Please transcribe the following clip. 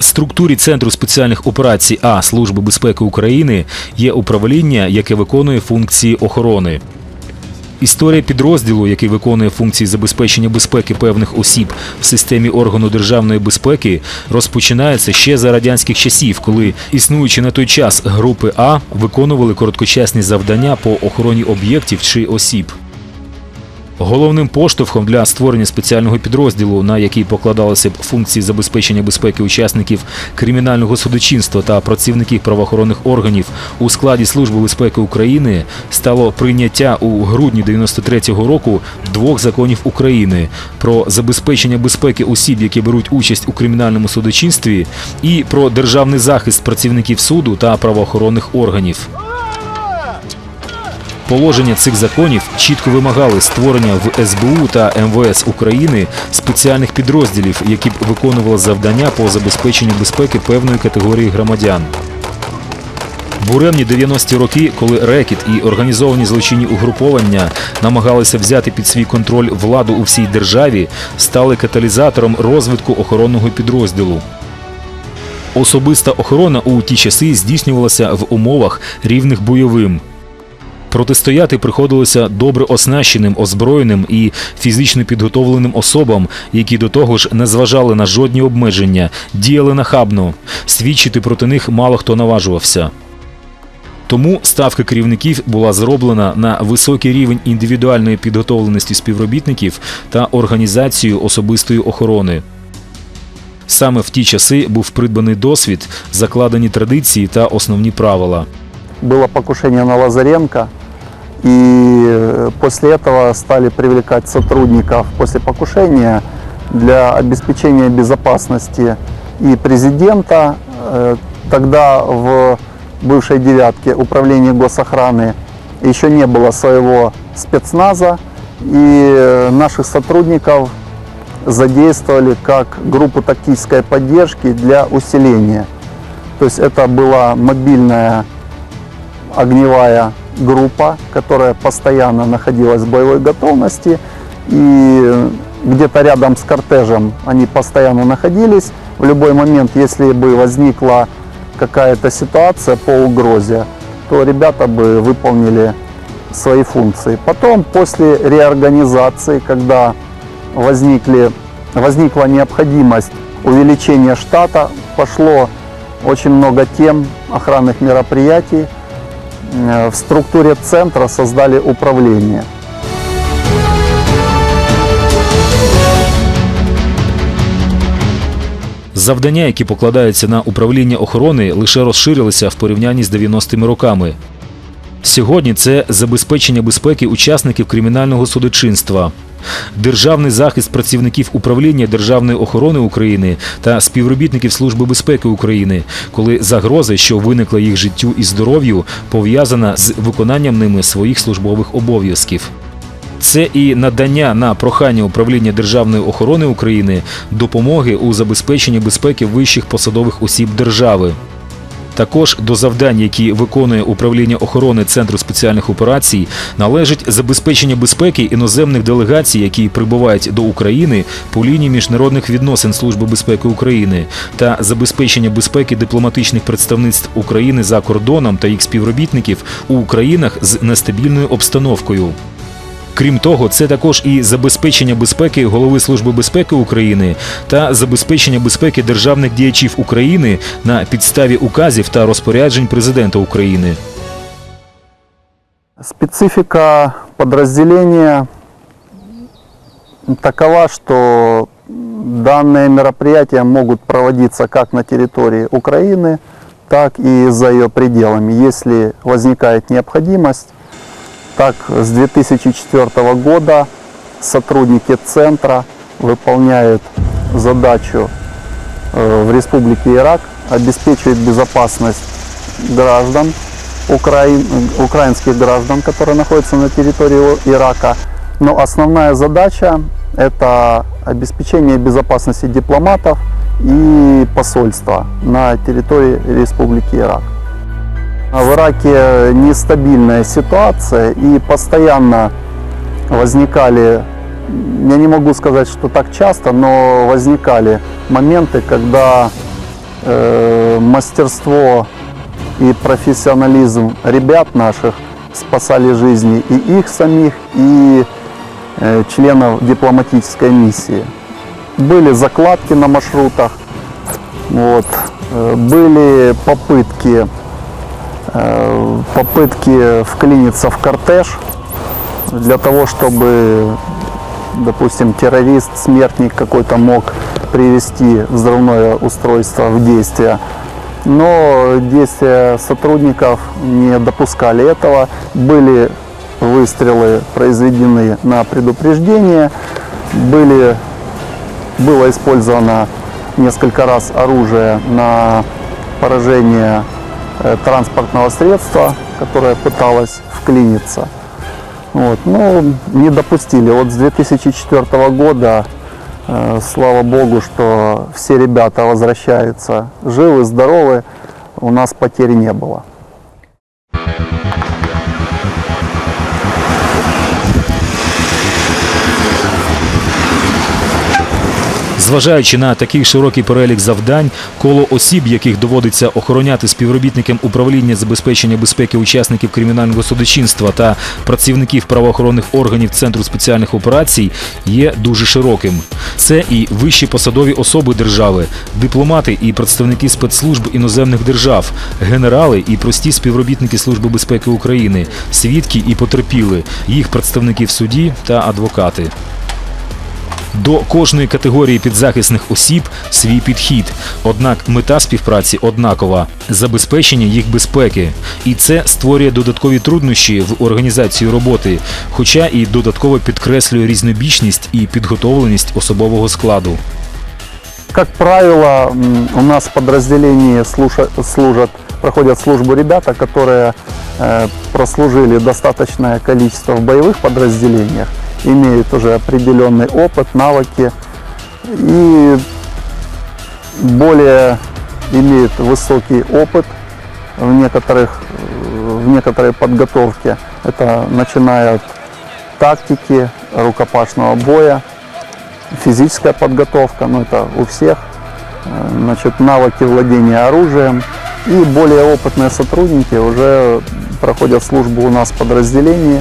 структурі Центру спеціальних операцій А Служби безпеки України є управління, яке виконує функції охорони. Історія підрозділу, який виконує функції забезпечення безпеки певних осіб в системі органу державної безпеки, розпочинається ще за радянських часів, коли існуючи на той час групи А виконували короткочасні завдання по охороні об'єктів чи осіб. Головним поштовхом для створення спеціального підрозділу, на який покладалися б функції забезпечення безпеки учасників кримінального судочинства та працівників правоохоронних органів у складі Служби безпеки України, стало прийняття у грудні 93-го року двох законів України про забезпечення безпеки осіб, які беруть участь у кримінальному судочинстві, і про державний захист працівників суду та правоохоронних органів. Положення цих законів чітко вимагали створення в СБУ та МВС України спеціальних підрозділів, які б виконували завдання по забезпеченню безпеки певної категорії громадян. Буремні 90-ті роки, коли рекет і організовані злочинні угруповання намагалися взяти під свій контроль владу у всій державі, стали каталізатором розвитку охоронного підрозділу. Особиста охорона у ті часи здійснювалася в умовах рівних бойовим. Протистояти приходилося добре оснащеним, озброєним і фізично підготовленим особам, які до того ж не зважали на жодні обмеження, діяли нахабно. Свідчити проти них мало хто наважувався. Тому ставка керівників була зроблена на високий рівень індивідуальної підготовленості співробітників та організацію особистої охорони. Саме в ті часи був придбаний досвід, закладені традиції та основні правила. было покушение на Лазаренко, и э, после этого стали привлекать сотрудников после покушения для обеспечения безопасности и президента. Э, Тогда в бывшей девятке управления госохраны еще не было своего спецназа, и э, наших сотрудников задействовали как группу тактической поддержки для усиления. То есть это была мобильная огневая группа, которая постоянно находилась в боевой готовности. И где-то рядом с кортежем они постоянно находились. В любой момент, если бы возникла какая-то ситуация по угрозе, то ребята бы выполнили свои функции. Потом, после реорганизации, когда возникли, возникла необходимость увеличения штата, пошло очень много тем охранных мероприятий, в структуре центра создали управление. Завдання, які покладаються на управління охорони, лише розширилися в порівнянні з 90-ми роками. Сьогодні це забезпечення безпеки учасників кримінального судочинства, державний захист працівників управління Державної охорони України та співробітників Служби безпеки України, коли загроза, що виникла їх життю і здоров'ю, пов'язана з виконанням ними своїх службових обов'язків. Це і надання на прохання управління Державної охорони України допомоги у забезпеченні безпеки вищих посадових осіб держави. Також до завдань, які виконує управління охорони Центру спеціальних операцій, належить забезпечення безпеки іноземних делегацій, які прибувають до України по лінії міжнародних відносин Служби безпеки України, та забезпечення безпеки дипломатичних представництв України за кордоном та їх співробітників у країнах з нестабільною обстановкою. Крім того, це також і забезпечення безпеки голови Служби безпеки України та забезпечення безпеки державних діячів України на підставі указів та розпоряджень президента України. Специфика подразделения такова, что данные мероприятия могут проводиться как на территории Украины, так и за ее пределами. Если возникает необходимость, так с 2004 года сотрудники центра выполняют задачу э, в Республике Ирак, обеспечивают безопасность граждан, украин- украинских граждан, которые находятся на территории Ирака. Но основная задача – это обеспечение безопасности дипломатов и посольства на территории Республики Ирак. А В Ираке нестабильная ситуация и постоянно возникали, я не могу сказать, что так часто, но возникали моменты, когда э, мастерство и профессионализм ребят наших спасали жизни и их самих, и э, членов дипломатической миссии. Были закладки на маршрутах, вот, э, были попытки, э, попытки вклиниться в кортеж для того, чтобы, допустим, террорист, смертник какой-то мог привести взрывное устройство в действие. Но действия сотрудников не допускали этого. Были выстрелы произведены на предупреждение, были, было использовано несколько раз оружие на поражение э, транспортного средства, которое пыталось вклиниться. Вот, но не допустили. Вот с 2004 года, э, слава богу, что все ребята возвращаются живы, здоровы, у нас потерь не было. Зважаючи на такий широкий перелік завдань, коло осіб, яких доводиться охороняти співробітникам управління забезпечення безпеки учасників кримінального судочинства та працівників правоохоронних органів Центру спеціальних операцій, є дуже широким. Це і вищі посадові особи держави, дипломати і представники спецслужб іноземних держав, генерали і прості співробітники Служби безпеки України, свідки і потерпіли, їх представники в суді та адвокати. До кожної категорії підзахисних осіб свій підхід. Однак мета співпраці однакова забезпечення їх безпеки. І це створює додаткові труднощі в організації роботи, хоча і додатково підкреслює різнобічність і підготовленість особового складу. Как правило, м, у нас в подразделении слуша- служат, проходят службу ребята, которые э, прослужили достаточное количество в боевых подразделениях, Имеют уже определенный опыт, навыки и более имеют высокий опыт в некоторых в некоторой подготовке. Это начиная от тактики, рукопашного боя, физическая подготовка, ну это у всех, Э, значит, навыки владения оружием. И более опытные сотрудники уже проходят службу у нас в подразделении,